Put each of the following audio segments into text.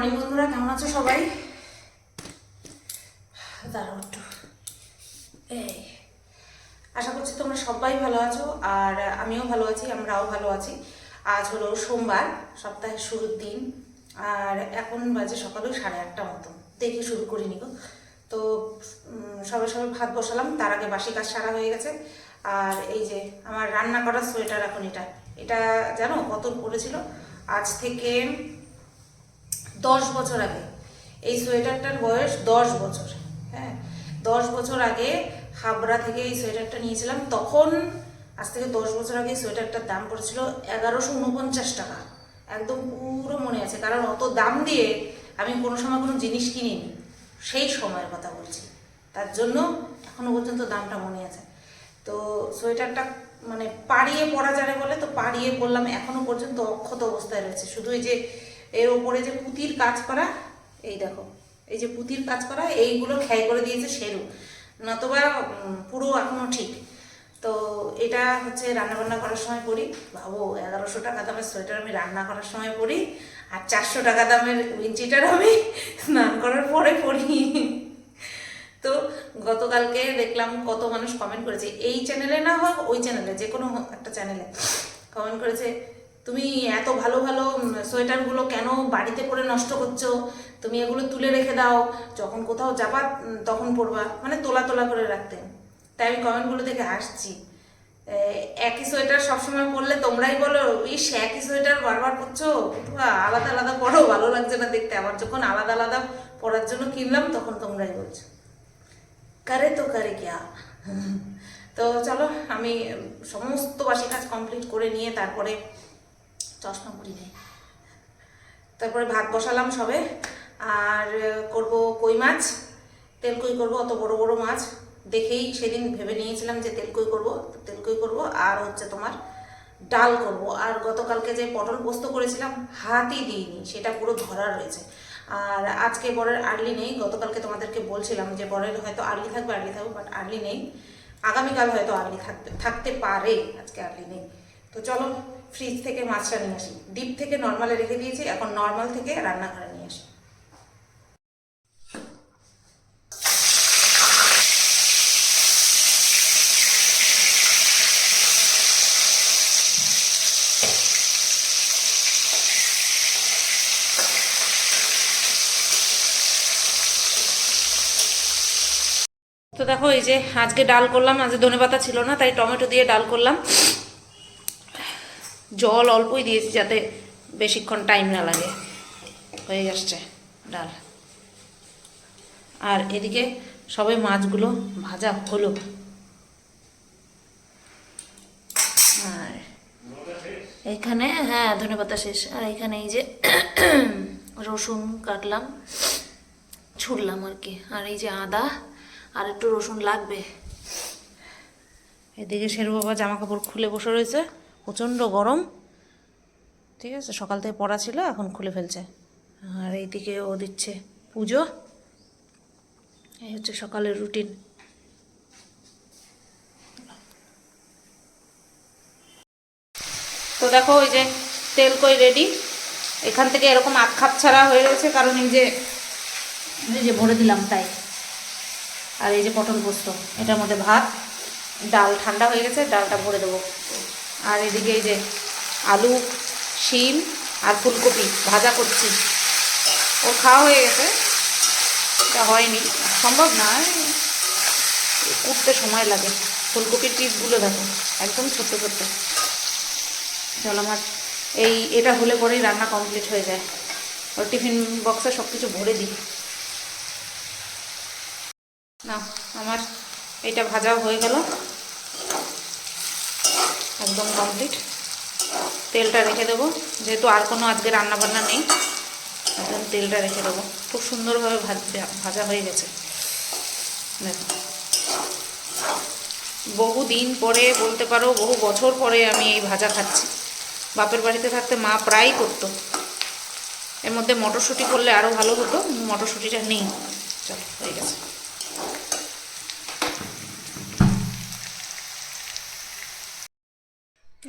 Morning বন্ধুরা। কেমন আছো সবাই? দাঁড়াও একটু। এই আশা করছি তোমরা সবাই ভালো আছো আর আমিও ভালো আছি আমরাও ভালো আছি। আজ হলো সোমবার সপ্তাহের শুরুর দিন আর এখন বাজে সকালে সাড়ে আটটা মতো দেখে শুরু করিনি গো তো উম, সবে সবে ভাত বসালাম তার আগে বাসি কাজ সারা হয়ে গেছে। আর এই যে আমার রান্না করা সোয়েটার এখন এটা। এটা জানো কত পড়েছিল আজ থেকে দশ বছর আগে। এই সোয়েটারটার বয়স দশ বছর হ্যাঁ? দশ বছর আগে হাবড়া থেকে এই সোয়েটারটা নিয়েছিলাম। তখন আজ থেকে দশ বছর আগে সোয়েটারটার দাম পড়েছিল এগারোশো উনপঞ্চাশ টাকা। একদম পুরো মনে আছে। কারণ অত দাম দিয়ে আমি কোনো সময় কোনো জিনিস কিনিনি। সেই সময়ের কথা বলছি। তার জন্য এখনও পর্যন্ত দামটা মনে আছে। তো সোয়েটারটা মানে পাড়িয়ে পরা যাবে বলে তো পাড়িয়ে পরলাম। এখনও পর্যন্ত অক্ষত অবস্থায় রয়েছে। শুধু এই যে এর ওপরে যে পুঁতির কাজ করা, এই দেখো, এই যে পুঁতির কাজ করা, এইগুলো খেয়াল করে দিয়েছে সেরু। নতবা পুরো এখনও ঠিক। তো এটা হচ্ছে রান্না বান্না করার সময় পরি ভাবো এগারোশো টাকা দামের সোয়েটার আমি রান্না করার সময় পরি আর চারশো টাকা দামের উইঞ্চিটার আমি স্নান করার পরে পরি তো গতকালকে দেখলাম কত মানুষ কমেন্ট করেছে, এই চ্যানেলে না হোক, ওই চ্যানেলে যে কোনো একটা চ্যানেলে কমেন্ট করেছে তুমি এত ভালো ভালো সোয়েটারগুলো কেন বাড়িতে পরে নষ্ট করছ? তুমি এগুলো তুলে রেখে দাও। যখন কোথাও যাবা তখন পরবা। মানে তোলা তোলা করে রাখতে। তাই আমি কমেন্টগুলো দেখে হাসছি। একই সোয়েটার সবসময় পরলে তোমরাই বলো, ইস, একই সোয়েটার বারবার পরছো? আলাদা আলাদা পরো, ভালো লাগছে না দেখতে। আবার যখন আলাদা আলাদা পরার জন্য কিনলাম, তখন তোমরাই বলছো। কারে তো করে কিয়া? তো চলো, আমি সমস্ত বাসি কাজ কমপ্লিট করে নিয়ে তারপরে চশমা পরি নেই। তারপরে ভাত বসালাম সবে, আর করব কই মাছ। তেল কই করব, অত বড় বড় মাছ। দেখেই সেদিন ভেবে নিয়েছিলাম যে তেল কই করব তেল কই করব, আর হচ্ছে তোমার ডাল করব। আর গতকালকে যে পটল পোস্ত করেছিলাম, হাতই দিইনি, সেটা পুরো ধরা রয়েছে। আর আজকে বরের আর্লি নেই, গতকালকে তোমাদেরকে বলছিলাম যে বরের হয়তো আর্লি থাকবে আর্লি থাকবে বাট আর্লি নেই। আগামীকাল হয়তো আর্লি থাকতে থাকতে পারে, আজকে আর্লি নেই। তো চলো ফ্রিজ থেকে মাছটা নিয়ে আসি। ডিপ থেকে নর্মালে রেখে দিয়েছি, এখন নর্মাল থেকে রান্নাঘরে নিয়ে আসি। তো দেখো, এই যে আজকে ডাল করলাম, আজকে ধনে পাতা ছিল না, তাই টমেটো দিয়ে ডাল করলাম। জল অল্পই দিয়েছি যাতে বেশিক্ষণ টাইম না লাগে। হয়ে আসছে ডাল। আর এদিকে সবে মাছগুলো ভাজা হলো। আর এখানে হ্যাঁ ধনে পাতা শেষ। আর এখানে এই যে রসুন কাটলাম ছুড়লাম আর কি। আর এই যে আদা, আর একটু রসুন লাগবে। এদিকে শেরু বাবা জামা কাপড় খুলে বসে রয়েছে। প্রচণ্ড গরম। ঠিক আছে, সকাল থেকে পড়া ছিল, এখন খুলে ফেলছে। আর এইদিকে ও দিচ্ছে পুজো। এই হচ্ছে সকালের রুটিন। তো দেখো ওই যে তেল কই রেডি এখান থেকে এরকম আখ খাপ ছাড়া হয়ে রয়েছে কারণ এই যে এই যে ভরে দিলাম তাই। আর এই যে পটল পোস্ত, এটার মধ্যে ভাত, ডাল ঠান্ডা হয়ে গেছে, ডালটা ভরে দেবো। আর এদিকে এই যে আলু, শিম আর ফুলকপি ভাজা করছি। ও খাওয়া হয়ে গেছে। এটা হয়নি। সম্ভব না করতে সময় লাগে। ফুলকপির পিসগুলো দেখো, একদম ছোট্ট ছোট্ট। চল আমার এই, এটা হলে পরেই রান্না কমপ্লিট হয়ে যায়। ওর টিফিন বক্সে সব কিছু ভরে দিই। না আমার এটা ভাজাও হয়ে গেল। একদম কমপ্লিট তেলটা রেখে দেবো। যেহেতু আর কোনো আজকে রান্না বান্না নেই একদম তেলটা রেখে দেবো। খুব সুন্দরভাবে ভাজা ভাজা হয়ে গেছে। দেখো। বহু দিন পরে বলতে পারো, বহু বছর পরে আমি এই ভাজা খাচ্ছি। বাপের বাড়িতে থাকতে মা প্রায় করতো। এর মধ্যে মটরশুঁটি করলে আরও ভালো হতো মটরশুঁটিটা নেই। চলো, হয়ে গেছে।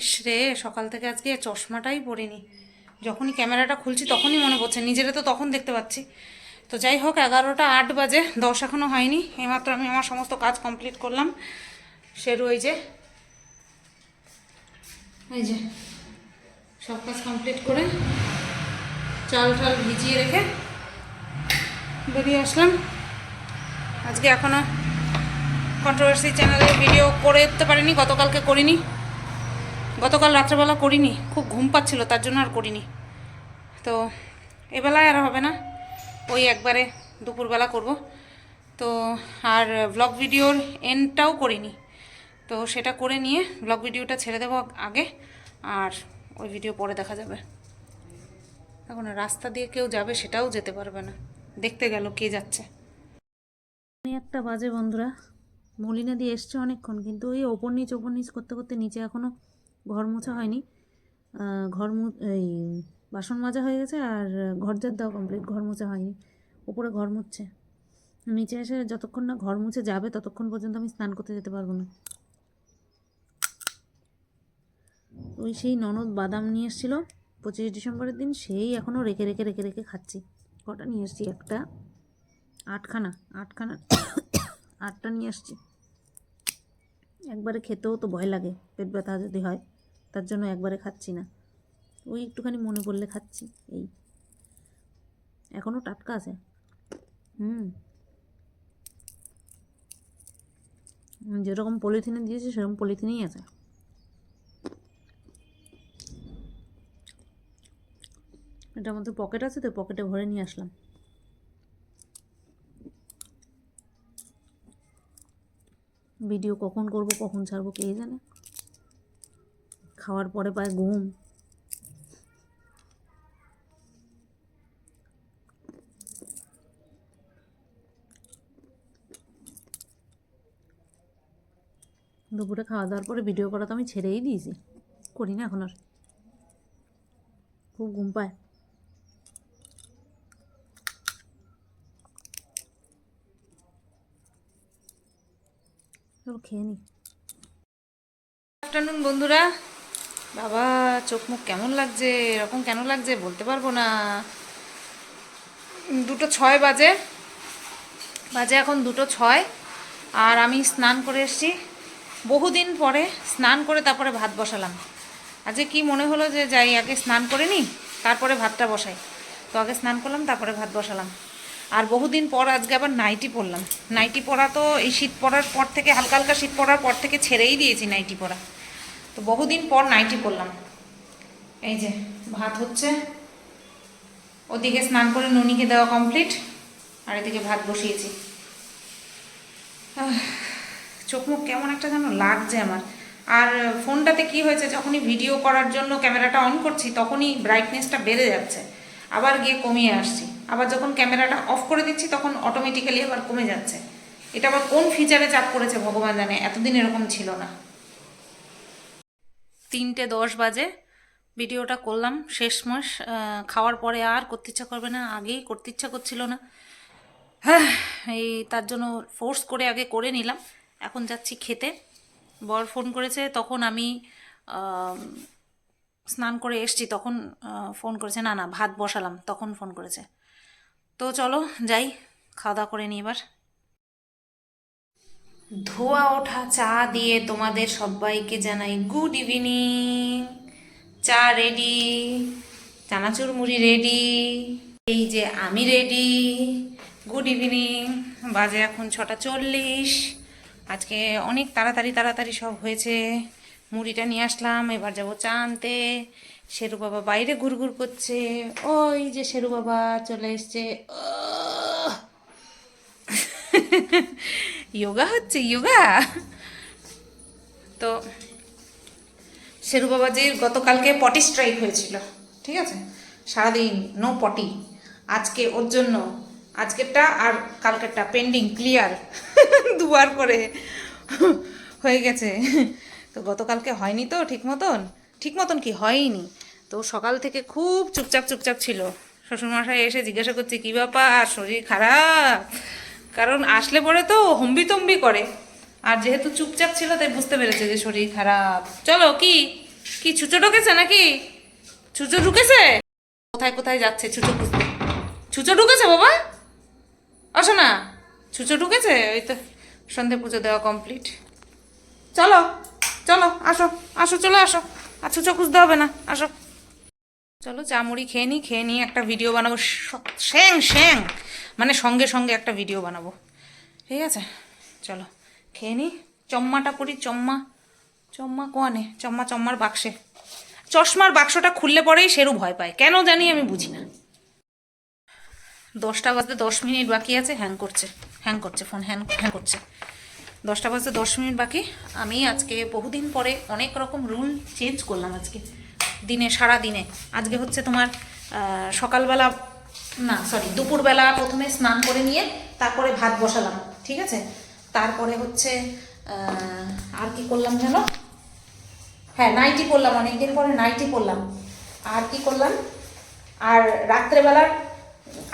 ইস রে, সকাল থেকে আজকে চশমাটাই পরিনি। যখনই ক্যামেরাটা খুলছি তখনই মনে পড়ছে, নিজেরা তো তখন দেখতে পাচ্ছি। তো যাই হোক, এগারোটা আট বাজে, দশ এখনও হয়নি, এইমাত্র আমি আমার সমস্ত কাজ কমপ্লিট করলাম। সেরু ওই যে, এই যে, সব কাজ কমপ্লিট করে চাল টাল ভিজিয়ে রেখে বেরিয়ে আসলাম। আজকে এখনও কন্ট্রোভার্সি চ্যানেলে ভিডিও করে উঠতে পারিনি, গতকালকে করিনি। গতকাল রাত্রেবেলা করিনি, খুব ঘুম পাচ্ছিল, তার জন্য আর করিনি। তো এবেলায় আর হবে না, ওই একবারে দুপুরবেলা করব। তো আর ব্লগ ভিডিওর এন্ডটাও করিনি। তো সেটা করে নিয়ে ব্লগ ভিডিওটা ছেড়ে দেবো আগে আর ওই ভিডিও পরে দেখা যাবে। এখন রাস্তা দিয়ে কেউ যাবে সেটাও যেতে পারবে না। দেখতে গেল কে যাচ্ছে। একটা বাজে বন্ধুরা, মলিনা দিয়ে এসছে অনেকক্ষণ, কিন্তু ওই ওপর নিচ ওপর নিচ করতে করতে নিচে এখনও ঘর মোছা হয়নি। ঘর মু, এই বাসন মাজা হয়ে গেছে আর ঘর ঝাড় কমপ্লিট ঘর মোছা হয়নি। উপরে ঘর মুছছে। নিচে এসে যতক্ষণ না ঘর মুছে যাবে ততক্ষণ পর্যন্ত আমি স্নান করতে যেতে পারব না। ওই সেই ননদ বাদাম নিয়ে এসেছিল পঁচিশে ডিসেম্বরের দিন, সেই এখনও রেখে রেখে রেখে রেখে খাচ্ছি। কটা নিয়ে এসেছি? একটা, আটখানা আটখানা, আটটা নিয়ে আসছি একবারে খেতেও তো ভয় লাগে, পেট ব্যথা যদি হয়। তার জন্য একবারে খাচ্ছি না। ওই একটুখানি মনে পড়লে খাচ্ছি, এই। এখনও টাটকা আছে। হুম। যেরকম পলিথিনে দিয়েছি, সেরকম পলিথিনেই আছে। এটার মধ্যে পকেট আছে তো, পকেটে ভরে নিয়ে আসলাম। ভিডিও কখন করব, কখন ছাড়বো কে জানে? খাওয়ার পরে পায় ঘুম। দুপুরে খাওয়া দাওয়ার পরে ভিডিও করা তো আমি ছেড়েই দিয়েছি। করি না এখন আর। খুব ঘুম পায়। খেয়ে নিই আফটারনুন বন্ধুরা। বাবা, চোখ মুখ কেমন লাগছে? এরকম কেন লাগছে? বলতে পারব না। দুটো ছয় বাজে। বাজে এখন দুটো ছয়। আর আমি স্নান করে এসেছি। বহুদিন পরে স্নান করে তারপরে ভাত বসালাম। আজকে কি মনে হলো যে যাই, আগে স্নান করে নিই, তারপরে ভাতটা বসাই। তো আগে স্নান করলাম, তারপরে ভাত বসালাম। আর বহুদিন পর আজকে আবার নাইটি পরলাম। নাইটি পরা তো এই শীত পড়ার পর থেকে, হালকা হালকা শীত পড়ার পর থেকে ছেড়েই দিয়েছি নাইটি পরা। তো বহুদিন পর নাইটি পরলাম এই যে, ভাত হচ্ছে। ওদিকে স্নান করে ননিকে দেওয়া কমপ্লিট আর এদিকে ভাত বসিয়েছি। চোখ মুখ কেমন একটা যেন লাগছে আমার। আর ফোনটাতে কি হয়েছে, যখনই ভিডিও করার জন্য ক্যামেরাটা অন করছি, তখনই ব্রাইটনেসটা বেড়ে যাচ্ছে। আবার গিয়ে কমিয়ে আসছি। আবার যখন ক্যামেরাটা অফ করে দিচ্ছি, তখন অটোমেটিক্যালি আবার কমে যাচ্ছে। এটা আবার কোন ফিচারে চাপ করেছে ভগবান জানে। এতদিন এরকম ছিল না। তিনটে দশ বাজে। ভিডিওটা করলাম শেষমাস আহ, খাওয়ার পরে আর করতে ইচ্ছা করবে না আগেই করতে ইচ্ছা করছিল না। হ্যাঁ এই তার জন্য ফোর্স করে আগে করে নিলাম। এখন যাচ্ছি খেতে। বর ফোন করেছে তখন আমি স্নান করে এসছি তখন ফোন করেছে না না ভাত বসালাম তখন ফোন করেছে। তো চলো যাই খাওয়া দাওয়া করে নিই এবার। ধোয়া ওঠা চা দিয়ে তোমাদের সবাইকে জানাই গুড ইভিনিং চা রেডি চানাচুর মুড়ি রেডি এই যে আমি রেডি গুড ইভিনিং বাজে এখন ছটা চল্লিশ। আজকে অনেক তাড়াতাড়ি তাড়াতাড়ি সব হয়েছে। মুড়িটা নিয়ে আসলাম, এবার যাব চা আনতে। শেরু বাবা বাইরে ঘুরঘুর করছে। ওই যে শেরু বাবা চলে এসছে। ওহ! যোগা হচ্ছে যোগা তো শেরু বাবাজির গতকালকে পটি স্ট্রাইক হয়েছিল, ঠিক আছে? সারাদিন নো পটি। আজকে ওর জন্য, আজকেরটা আর কালকেরটা পেন্ডিং ক্লিয়ার দুবার করে হয়ে গেছে। তো গতকালকে হয়নি তো ঠিক মতন? ঠিক মতন কি হয়নি? তো সকাল থেকে খুব চুপচাপ চুপচাপ ছিল। শ্বশুরমশাই এসে জিজ্ঞাসা করছে, কী ব্যাপার? শরীর খারাপ? কারণ আসলে পরে তো হম্বি তম্বি করে। আর যেহেতু চুপচাপ ছিল, তাই বুঝতে পেরেছে যে শরীর খারাপ। চলো, কি? কি, ছুচো ঢুকেছে নাকি? ছুচো ঢুকেছে? কোথায় কোথায় যাচ্ছে? ছুচো খুঁজতে। ছুচো ঢুকেছে বাবা? আসো না। ছুচো ঢুকেছে? ওই তো সন্ধে পুজো দেওয়া কমপ্লিট চলো চলো, আসো আসো, চলে আসো। আর ছুচো খুঁজতে হবে না। আসো। চলো চা মুড়ি খেয়ে নিই, খেয়ে নিয়ে একটা ভিডিও বানাবো। শ্যাং শ্যাং। মানে সঙ্গে সঙ্গে একটা ভিডিও বানাবো। ঠিক আছে? চলো, খেয়ে নিই। চম্মাটা পরি চম্মা। চম্মা কোয়ানে? চম্মা, চম্মার বাক্সে। চশমার বাক্সটা খুললে পরেই সেরু ভয় পায়। কেন জানি আমি বুঝি না। দশটা বাজতে দশ মিনিট বাকি আছে, হ্যাং করছে। হ্যাং করছে, ফোন হ্যাং হ্যাং করছে। দশটা বাজতে দশ মিনিট বাকি। আমি আজকে বহুদিন পরে অনেক রকম রুল চেঞ্জ করলাম আজকে। দিনে, সারা দিনে। আজকে হচ্ছে তোমার সকালবেলা, না সরি দুপুরবেলা প্রথমে স্নান করে নিয়ে তারপরে ভাত বসালাম, ঠিক আছে? তারপরে হচ্ছে আর কি করলাম যেন হ্যাঁ নাইটি পরলাম অনেকদিন পরে নাইটি করলাম। আর কি করলাম? আর রাত্রেবেলার,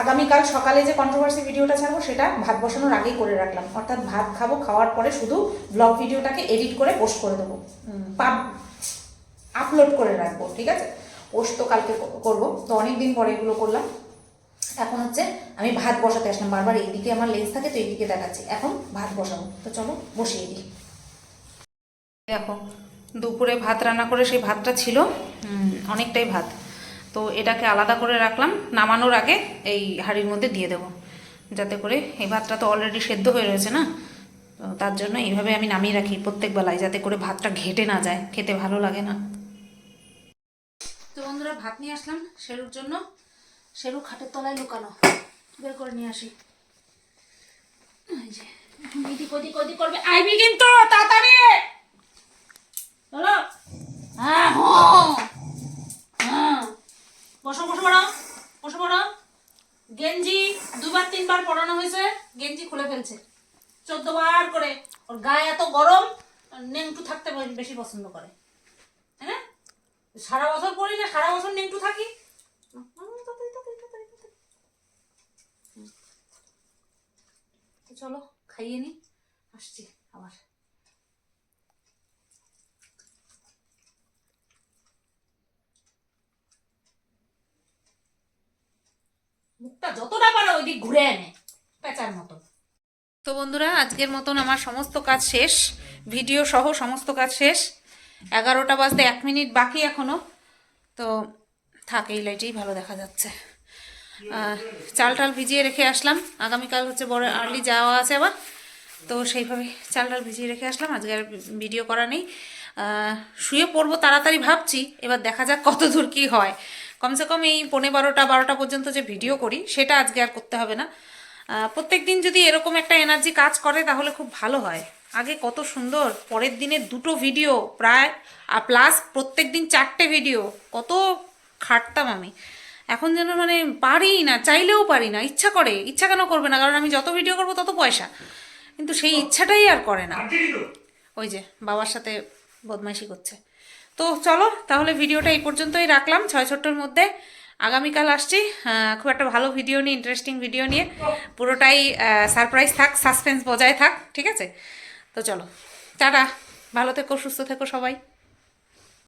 আগামীকাল সকালে যে কন্ট্রোভার্সি ভিডিওটা ছাড়বো, সেটা ভাত বসানোর আগেই করে রাখলাম। অর্থাৎ ভাত খাব, খাওয়ার পরে শুধু ব্লগ ভিডিওটাকে এডিট করে পোস্ট করে দেবো। আপলোড করে রাখব, ঠিক আছে? পোস্ট তো কালকে করব, তো অনেক দিন পরে এগুলো করলাম। এখন হচ্ছে আমি ভাত বসাতে আসলাম, বারবার এইদিকে আমার লেন্স থাকে তো এইদিকে দেখাচ্ছি। এখন ভাত বসাবো, তো চলো বসিয়ে দিই। দেখো, দুপুরে ভাত রান্না করে সেই ভাতটা ছিল অনেকটাই ভাত। তো এটাকে আলাদা করে রাখলাম, নামানোর আগে এই হাঁড়ির মধ্যে দিয়ে দেবো, যাতে করে এই ভাতটা তো অলরেডি সেদ্ধ হয়ে রয়েছে না? তার জন্য এইভাবে আমি নামিয়ে রাখি প্রত্যেক বেলায়, যাতে করে ভাতটা ঘেটে না যায়, খেতে ভালো লাগে না। তো বন্ধুরা, ভাত নিয়ে আসলাম শেরুর জন্য। শেরু খাটের তলায় লুকানো। বের করে নিয়ে আসি। তাড়াতাড়ি! চলো। হ্যাঁ হ্যাঁ। গেঞ্জি দুবার, তিনবার পরানো হয়েছে। গেঞ্জি খুলে ফেলছে। চোদ্দ বার করে। ওর গায়ে এত গরম নেংটু থাকতে বেশি পছন্দ করে। সারা বছর পরি না, সারা বছর নেংটু থাকি। চলো, খাইয়ে নি, আসছি আবার। মুখটা যতটা পারো ওই দিক ঘুরে এনে পেঁচার মতো। তো বন্ধুরা, আজকের মতন আমার সমস্ত কাজ শেষ। ভিডিও সহ সমস্ত কাজ শেষ। এগারোটা বাজতে এক মিনিট বাকি এখনও। তো থাকে, এই লাইটেই ভালো দেখা যাচ্ছে। চাল টাল ভিজিয়ে রেখে আসলাম। আগামীকাল হচ্ছে বড় আর্লি যাওয়া আছে আবার। তো সেইভাবে চাল টাল ভিজিয়ে রেখে আসলাম। আজকে আর ভিডিও করা নেই। শুয়ে পড়ব তাড়াতাড়ি ভাবছি। এবার দেখা যাক কত দূর কী হয়। কমসে কম এই পনেরো বারোটা বারোটা পর্যন্ত যে ভিডিও করি, সেটা আজকে আর করতে হবে না। প্রত্যেক দিন যদি এরকম একটা এনার্জি কাজ করে, তাহলে খুব ভালো হয়। আগে কত সুন্দর পরের দিনে দুটো ভিডিও প্রায় আর প্লাস প্রত্যেক দিন চারটে ভিডিও কত খাটতাম আমি। এখন যেন মানে পারি না চাইলেও পারি না ইচ্ছা করে ইচ্ছা কেন করবে না? কারণ আমি যত ভিডিও করব তত পয়সা। কিন্তু সেই ইচ্ছাটাই আর করে না। ওই যে বাবার সাথে বদমাইশি করছে। তো চলো তাহলে ভিডিওটা এই পর্যন্তই রাখলাম ছয় ছোট্টর মধ্যে। আগামীকাল আসছি খুব একটা ভালো ভিডিও নিয়ে ইন্টারেস্টিং ভিডিও নিয়ে। পুরোটাই সারপ্রাইজ থাক সাসপেন্স বজায় থাক ঠিক আছে? তো চলো টাটা। ভালো থেকো সুস্থ থেকো সবাই।